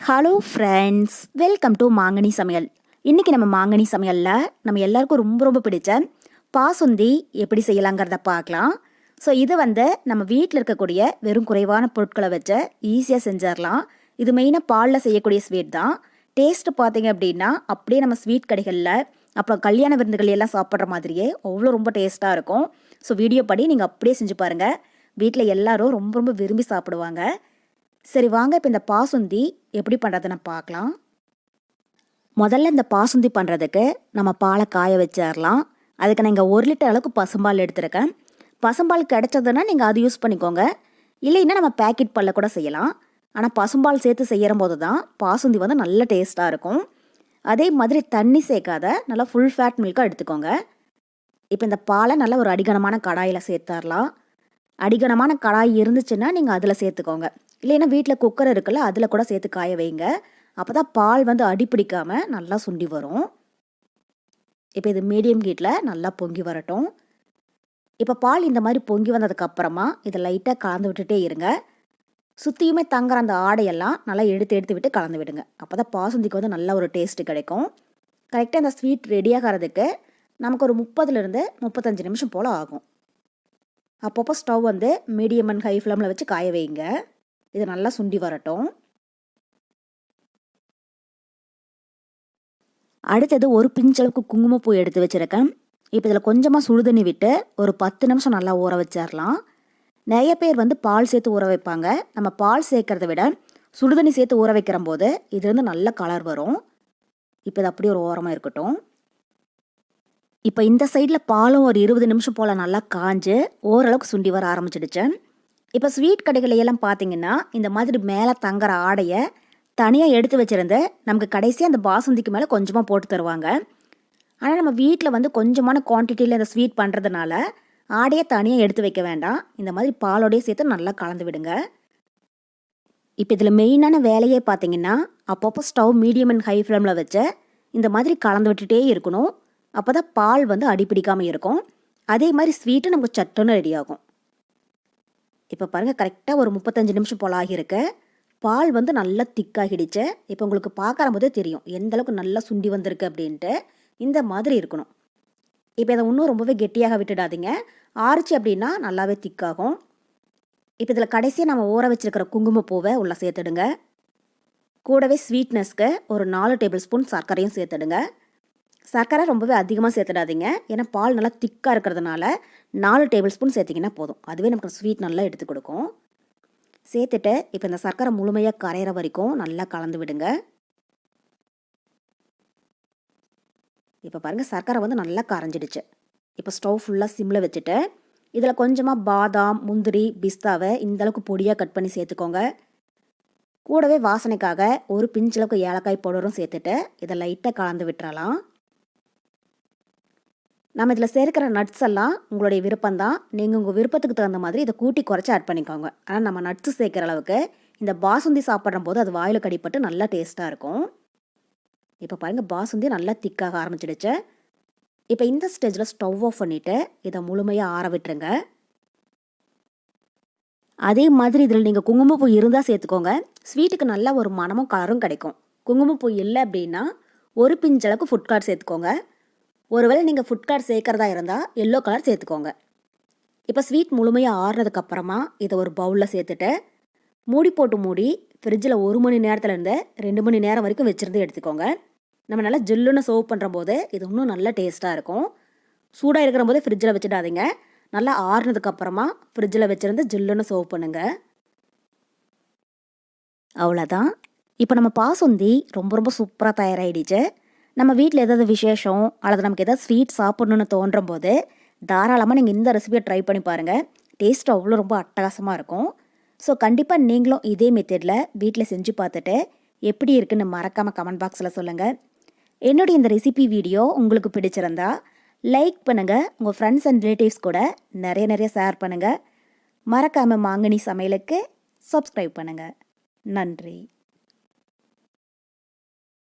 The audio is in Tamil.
ஹலோ ஃப்ரெண்ட்ஸ் வெல்கம் டு மாங்கனி சமையல் இன்றைக்கி நம்ம மாங்கனி சமையலில் நம்ம எல்லாருக்கும் ரொம்ப ரொம்ப பிடிச்ச பாசுந்தி எப்படி செய்யலாங்கிறத பார்க்கலாம். ஸோ இது வந்து நம்ம வீட்டில் இருக்கக்கூடிய வெறும் குறைவான பொருட்களை வச்சு ஈஸியாக செஞ்சிடலாம். இது மெயினாக பாலில் செய்யக்கூடிய ஸ்வீட் தான். டேஸ்ட்டு பார்த்தீங்க அப்படின்னா அப்படியே நம்ம ஸ்வீட் கடைகளில் அப்புறம் கல்யாண விருந்துகள் எல்லாம் சாப்பிட்ற மாதிரியே அவ்வளோ ரொம்ப டேஸ்ட்டாக இருக்கும். ஸோ வீடியோ படி நீங்கள் அப்படியே செஞ்சு பாருங்கள் வீட்டில் எல்லாரும் ரொம்ப ரொம்ப விரும்பி சாப்பிடுவாங்க. சரி வாங்க இப்போ இந்த பாசுந்தி எப்படி பண்ணுறதுன்னு பார்க்கலாம். முதல்ல இந்த பாசுந்தி பண்ணுறதுக்கு நம்ம பாலை காய வச்சிடலாம் அதுக்கு நான் இங்கே ஒரு லிட்டர் அளவுக்கு பசும்பால் எடுத்திருக்கேன். பசும்பால் கிடைச்சதுன்னா நீங்கள் அது யூஸ் பண்ணிக்கோங்க. இல்லைன்னா நம்ம பேக்கெட் பாலில் கூட செய்யலாம். ஆனால் பசும்பால் சேர்த்து செய்கிற போது தான் பாசுந்தி வந்து நல்ல டேஸ்ட்டாக இருக்கும். அதே மாதிரி தண்ணி சேர்க்காத நல்லா ஃபுல் ஃபேட் மில்காக எடுத்துக்கோங்க. இப்போ இந்த பாலை நல்லா ஒரு அடிகனமான கடாயில் சேர்த்துடலாம் அடிகனமான கடாய் இருந்துச்சுன்னா நீங்கள் அதில் சேர்த்துக்கோங்க. இல்லைன்னா வீட்டில் குக்கர் இருக்குல்ல அதில் கூட சேர்த்து காய வைங்க. அப்போ தான் பால் வந்து அடிப்பிடிக்காமல் நல்லா சுண்டி வரும். இப்போ இது மீடியம் ஹீட்டில் நல்லா பொங்கி வரட்டும். இப்போ பால் இந்த மாதிரி பொங்கி வந்ததுக்கப்புறமா இதை லைட்டாக கலந்து விட்டுட்டே இருங்க. சுற்றியுமே தங்குற அந்த ஆடையெல்லாம் நல்லா எடுத்து எடுத்து விட்டு கலந்து விடுங்க. அப்போ தான் பாசுந்திக்கு வந்து நல்ல ஒரு டேஸ்ட்டு கிடைக்கும். கரெக்டாக இந்த ஸ்வீட் ரெடியாகிறதுக்கு நமக்கு ஒரு முப்பதுலேருந்து முப்பத்தஞ்சு நிமிஷம் போல் ஆகும். அப்பப்போ ஸ்டவ் வந்து மீடியம் அண்ட் ஹை ஃப்ளேமில் வச்சு காய வைங்க. இது நல்லா சுண்டி வரட்டும். அடுத்தது ஒரு பிஞ்சளவுக்கு குங்குமப்பூ எடுத்து வச்சுருக்கேன். இப்போ இதில் கொஞ்சமாக சுடுதண்ணி விட்டு ஒரு பத்து நிமிஷம் நல்லா ஊற வச்சிடலாம் நிறைய பேர் வந்து பால் சேர்த்து ஊற வைப்பாங்க. நம்ம பால் சேர்க்கறத விட சுடுதண்ணி சேர்த்து ஊற வைக்கிற போது இதுலேருந்து நல்ல கலர் வரும். இப்போ இது அப்படியே ஒரு ஓரமாக இருக்கட்டும். இப்போ இந்த சைடில் பாலும் ஒரு இருபது நிமிஷம் போல் நல்லா காஞ்சு ஓரளவுக்கு சுண்டி வர ஆரம்பிச்சிடுச்சேன் இப்போ ஸ்வீட் கடைகளையெல்லாம் பார்த்தீங்கன்னா இந்த மாதிரி மேலே தங்குற ஆடையை தனியாக எடுத்து வச்சுருந்து நமக்கு கடைசியாக அந்த பாசுந்திக்கு மேலே கொஞ்சமாக போட்டு தருவாங்க. ஆனால் நம்ம வீட்டில் வந்து கொஞ்சமான குவான்டிட்டியில் இந்த ஸ்வீட் பண்ணுறதுனால ஆடையை தனியாக எடுத்து வைக்க வேண்டாம். இந்த மாதிரி பாலோடையே சேர்த்து நல்லா கலந்து விடுங்க. இப்போ இதில் மெயினான வேலையே பார்த்தீங்கன்னா அப்பப்போ ஸ்டவ் மீடியம் அண்ட் ஹை ஃப்ளேமில் வச்சு இந்த மாதிரி கலந்து விட்டுட்டே இருக்கணும். அப்போ தான் பால் வந்து அடிப்பிடிக்காமல் இருக்கும். அதே மாதிரி ஸ்வீட்டு நமக்கு சட்டுன்னு ரெடி ஆகும். இப்போ பாருங்கள் கரெக்டாக ஒரு முப்பத்தஞ்சு நிமிஷம் போல் ஆகியிருக்கு. பால் வந்து நல்லா திக்காகிடுச்சு இப்போ உங்களுக்கு பார்க்குற போதே தெரியும். எந்த அளவுக்கு நல்லா சுண்டி வந்திருக்கு அப்படின்ட்டு. இந்த மாதிரி இருக்கணும். இப்போ இதை இன்னும் ரொம்பவே கெட்டியாக விட்டுடாதீங்க. ஆறுச்சு அப்படின்னா நல்லாவே திக்காகும் இப்போ இதில் கடைசியாக நம்ம ஊற வச்சிருக்கிற குங்குமப்பூவை உள்ளே சேர்த்துடுங்க. கூடவே ஸ்வீட்னஸ்க்கு ஒரு நாலு டேபிள் ஸ்பூன் சர்க்கரையும் சேர்த்துடுங்க. சர்க்கரை ரொம்பவே அதிகமாக சேர்த்துடாதீங்க. ஏன்னா பால் நல்லா திக்காக இருக்கிறதுனால நாலு டேபிள் ஸ்பூன் சேர்த்திங்கன்னா போதும். அதுவே நமக்கு ஸ்வீட் நல்லா எடுத்து கொடுக்கும். சேர்த்துட்டு இப்போ இந்த சர்க்கரை முழுமையாக கரையிற வரைக்கும் நல்லா கலந்து விடுங்க. இப்போ பாருங்கள் சர்க்கரை வந்து நல்லா கரைஞ்சிடுச்சு. இப்போ ஸ்டவ் ஃபுல்லாக சிம்மில் வச்சுட்டு இதில் கொஞ்சமாக பாதாம் முந்திரி பிஸ்தாவை இந்தளவுக்கு பொடியாக கட் பண்ணி சேர்த்துக்கோங்க. கூடவே வாசனைக்காக ஒரு பிஞ்சளவுக்கு ஏலக்காய் பவுடரும் சேர்த்துட்டு இதை லைட்டாக கலந்து விட்டுறலாம். நம்ம இதில் சேர்க்கிற நட்ஸ் எல்லாம் உங்களுடைய விருப்பம் தான் நீங்கள் உங்கள் விருப்பத்துக்கு தகுந்த மாதிரி இதை கூட்டி குறைச்சி ஆட் பண்ணிக்கோங்க. ஆனால் நம்ம நட்ஸு சேர்க்குற அளவுக்கு இந்த பாசுந்தி சாப்பிட்ற போது அது வாயில் கடிப்பட்டு நல்லா டேஸ்ட்டாக இருக்கும். இப்போ பாருங்கள் பாசுந்தி நல்லா திக்காக ஆரம்பிச்சிடுச்சு. இப்போ இந்த ஸ்டேஜில் ஸ்டவ் ஆஃப் பண்ணிவிட்டு இதை முழுமையாக ஆற விட்டுருங்க. அதே மாதிரி இதில் நீங்கள் குங்குமப்பூ இருந்தால் சேர்த்துக்கோங்க. ஸ்வீட்டுக்கு நல்ல ஒரு மனமும் கலரும் கிடைக்கும். குங்குமப்பூ இல்லை அப்படின்னா ஒரு பிஞ்சளவுக்கு ஃபுட் கார்ட் சேர்த்துக்கோங்க. ஒருவேளை நீங்கள் ஃபுட் கலர் சேர்க்குறதா இருந்தால் எல்லோ கலர் சேர்த்துக்கோங்க. இப்போ ஸ்வீட் முழுமையாக ஆறுனதுக்கப்புறமா இதை ஒரு பவுலில் சேர்த்துட்டு மூடி போட்டு மூடி ஃப்ரிட்ஜில் ஒரு மணி நேரத்துலேருந்து ரெண்டு மணி நேரம் வரைக்கும் வச்சுருந்து எடுத்துக்கோங்க. நம்ம நல்லா ஜில்லுன்னு சர்வ் பண்ணுற போது இது இன்னும் நல்ல டேஸ்ட்டாக இருக்கும். சூடாக இருக்கிற போது ஃப்ரிட்ஜில் வச்சுடாதீங்க. நல்லா ஆறுனதுக்கப்புறமா ஃப்ரிட்ஜில் வச்சுருந்து ஜில்லுன்னு சர்வ் பண்ணுங்கள் அவ்வளோதான் இப்போ நம்ம பாசுந்தி ரொம்ப ரொம்ப சூப்பராக தயாராகிடுச்சு நம்ம வீட்டில் ஏதாவது விசேஷம் அல்லது நமக்கு ஏதாவது ஸ்வீட் சாப்பிட்ணுன்னு தோன்றும் போது தாராளமாக நீங்கள் இந்த ரெசிபியை ட்ரை பண்ணி பாருங்கள் டேஸ்ட் அவ்வளோ ரொம்ப அட்டகாசமாக இருக்கும். ஸோ கண்டிப்பாக நீங்களும் இதே மெத்தடில் வீட்டில் செஞ்சு பார்த்துட்டு எப்படி இருக்குன்னு மறக்காமல் கமெண்ட் பாக்ஸில் சொல்லுங்கள் என்னுடைய இந்த ரெசிபி வீடியோ உங்களுக்கு பிடிச்சிருந்தா லைக் பண்ணுங்கள் உங்கள் ஃப்ரெண்ட்ஸ் அண்ட் ரிலேட்டிவ்ஸ் கூட நிறைய நிறைய ஷேர் பண்ணுங்கள் மறக்காமல் மாங்கனி சமையலுக்கு சப்ஸ்கிரைப் பண்ணுங்கள் நன்றி.